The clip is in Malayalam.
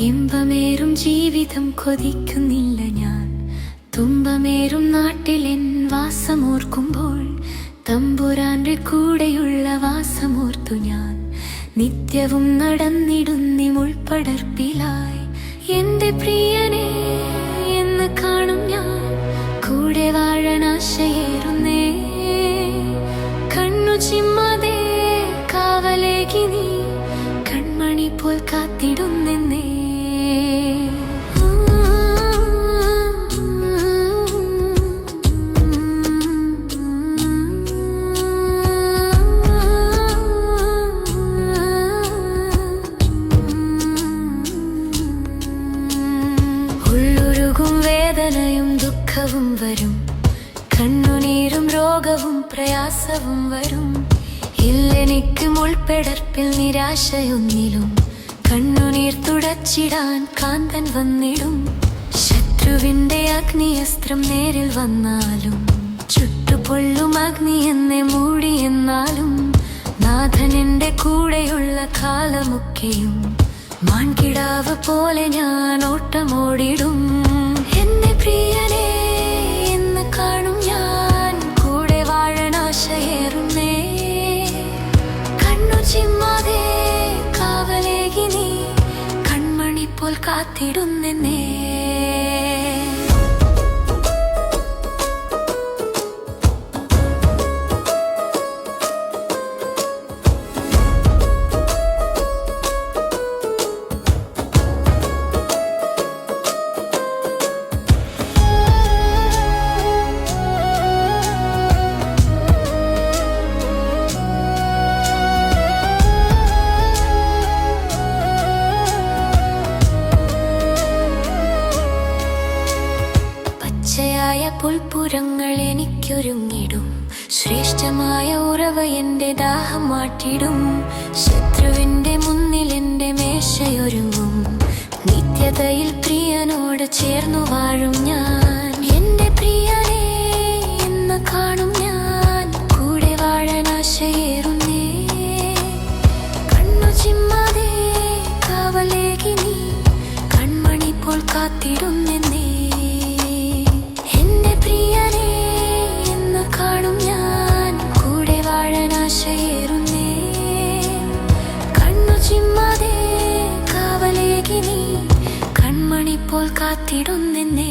ഇമ്പമേറും ജീവിതം കൊതിക്കുന്നില്ല ഞാൻ. തുമ്പമേറും നാട്ടിലെൻ വാസമോർക്കുമ്പോൾ തമ്പുരാന്റെ കൂടെയുള്ള വാസമോർത്തു ഞാൻ. നിത്യവും നടന്നിടുന്നി പ്രിയനെ എന്ന് കാണും ഞാൻ. കൂടെ വാഴനാശയേറുന്നേ ദുഃഖവും വരും. കണ്ണുനീരും രോഗവും പ്രയാസവും വരും. ഇല്ലെനിക്ക് മുൾപ്പെടർപ്പിൽ നിരാശയൊന്നിലും. കണ്ണുനീർ തുടച്ചിടാൻ കാന്തൻ വന്നിടും. ശത്രുവിന്റെ അഗ്നിയസ്ത്രം നേരിൽ വന്നാലും. ചുട്ടുപൊള്ളും അഗ്നി എന്നെ മൂടി എന്നാലും നാഥൻ എന്റെ കൂടെയുള്ള കാലമൊക്കെയും. മാൺകിടാവ് പോലെ ഞാൻ ഓട്ടമോടിടും. പോൽ കാത്തിടുന്നെന്നേ പുൽപ്പുരങ്ങൾ എനിക്കൊരുങ്ങിടും. ശ്രേഷ്ഠമായ ഉറവ എന്റെ ദാഹം മാറ്റിടും. ശത്രുവിന്റെ മുന്നിൽ എന്റെ മേശയൊരുങ്ങും. നിത്യതയിൽ പ്രിയനോട് ചേർന്നു വാഴും ഞാൻ. കാവലേകി നീ കൺമണി പോൽ കാത്തിടുന്നെന്നേ